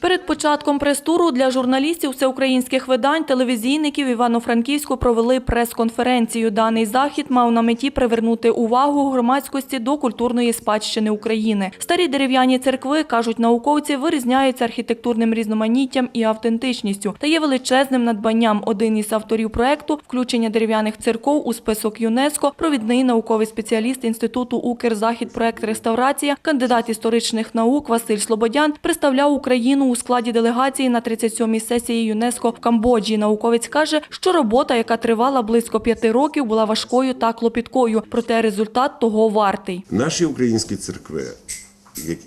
Перед початком прес-туру для журналістів всеукраїнських видань, телевізійників Івано-Франківську провели прес-конференцію. Даний захід мав на меті привернути увагу громадськості до культурної спадщини України. Старі дерев'яні церкви, кажуть науковці, вирізняються архітектурним різноманіттям і автентичністю та є величезним надбанням. Один із авторів проекту включення дерев'яних церков у список ЮНЕСКО, провідний науковий спеціаліст інституту Укрзахід проект реставрація, кандидат історичних наук Василь Слободян представляв Україну у складі делегації на 37-й сесії ЮНЕСКО в Камбоджі. Науковець каже, що робота, яка тривала близько п'яти років, була важкою та клопіткою, проте результат того вартий. Наші українські церкви,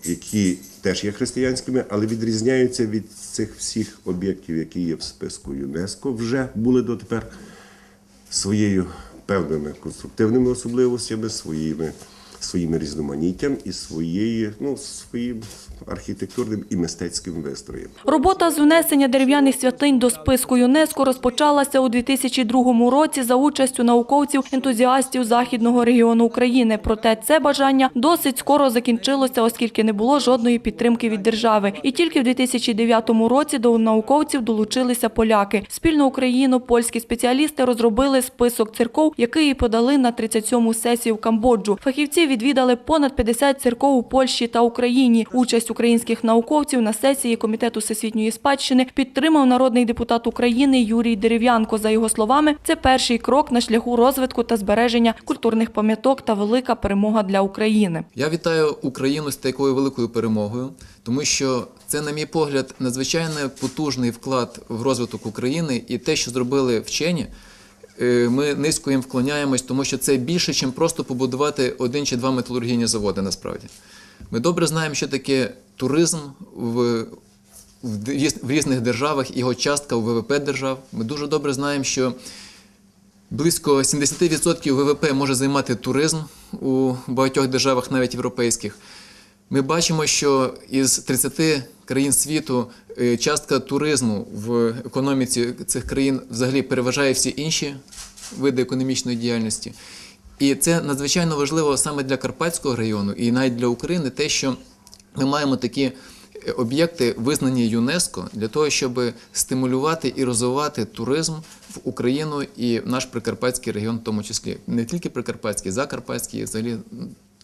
які теж є християнськими, але відрізняються від цих всіх об'єктів, які є в списку ЮНЕСКО, вже були дотепер своєю певними конструктивними особливостями, своїми, своїми різноманіттям і своєю, ну, своїм архітектурним і мистецьким вистроєм. Робота з внесення дерев'яних святинь до списку ЮНЕСКО розпочалася у 2002 році за участю науковців-ентузіастів Західного регіону України. Проте це бажання досить скоро закінчилося, оскільки не було жодної підтримки від держави. І тільки в 2009 році до науковців долучилися поляки. Спільно україно-польські спеціалісти розробили список церков, який подали на 37-му сесію в Камбоджу. Фахівці відвідали понад 50 церков у Польщі та Україні. Участь українських науковців на сесії Комітету всесвітньої спадщини підтримав народний депутат України Юрій Дерев'янко. За його словами, це перший крок на шляху розвитку та збереження культурних пам'яток та велика перемога для України. Я вітаю Україну з такою великою перемогою, тому що це, на мій погляд, надзвичайно потужний вклад в розвиток України і те, що зробили вчені. Е, Ми низько їм вклоняємось, тому що це більше, ніж просто побудувати один чи два металургійні заводи. Насправді ми добре знаємо, що таке туризм в, в в різних державах, його частка у ВВП держав. Ми дуже добре знаємо, що Близько 70% ВВП може займати туризм у багатьох державах, навіть європейських. Ми бачимо, що із 30 країн світу е, частка туризму в економіці цих країн взагалі переважає всі інші види економічної діяльності. І це надзвичайно важливо саме для Карпатського району і навіть для України, те, що ми маємо такі е, об'єкти, визнані ЮНЕСКО, для того, щоб стимулювати і розвивати туризм в Україну і наш Прикарпатський регіон, в тому числі не тільки Прикарпатський, Закарпатський, взагалі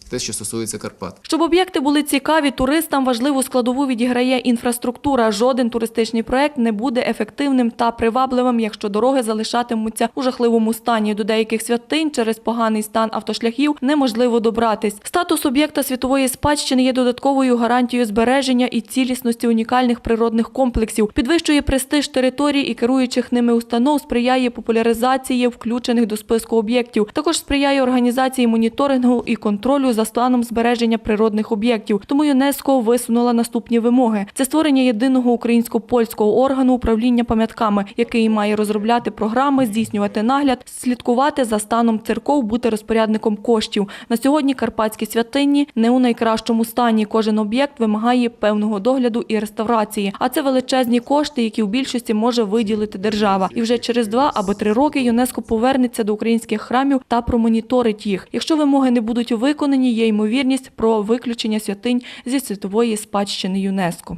те, що стосується Карпат. Щоб об'єкти були цікаві, туристам важливу складову відіграє інфраструктура. Жоден туристичний проект не буде ефективним та привабливим, якщо дороги залишатимуться у жахливому стані. До деяких святинь через поганий стан автошляхів неможливо добратись. Статус об'єкта світової спадщини є додатковою гарантією збереження і цілісності унікальних природних комплексів, підвищує престиж територій і керуючих ними установ, сприяє популяризації включених до списку об'єктів. Також сприяє організації моніторингу і контролю за станом збереження природних об'єктів. Тому ЮНЕСКО висунула наступні вимоги: це створення єдиного українсько-польського органу управління пам'ятками, який має розробляти програми, здійснювати нагляд, слідкувати за станом церков, бути розпорядником коштів. На сьогодні карпатські святині не у найкращому стані. Кожен об'єкт вимагає певного догляду і реставрації. А це величезні кошти, які в більшості може виділити держава. І вже через два або три роки ЮНЕСКО повернеться до українських храмів та промоніторить їх. Якщо вимоги не будуть виконані, є ймовірність про виключення святинь зі світової спадщини ЮНЕСКО.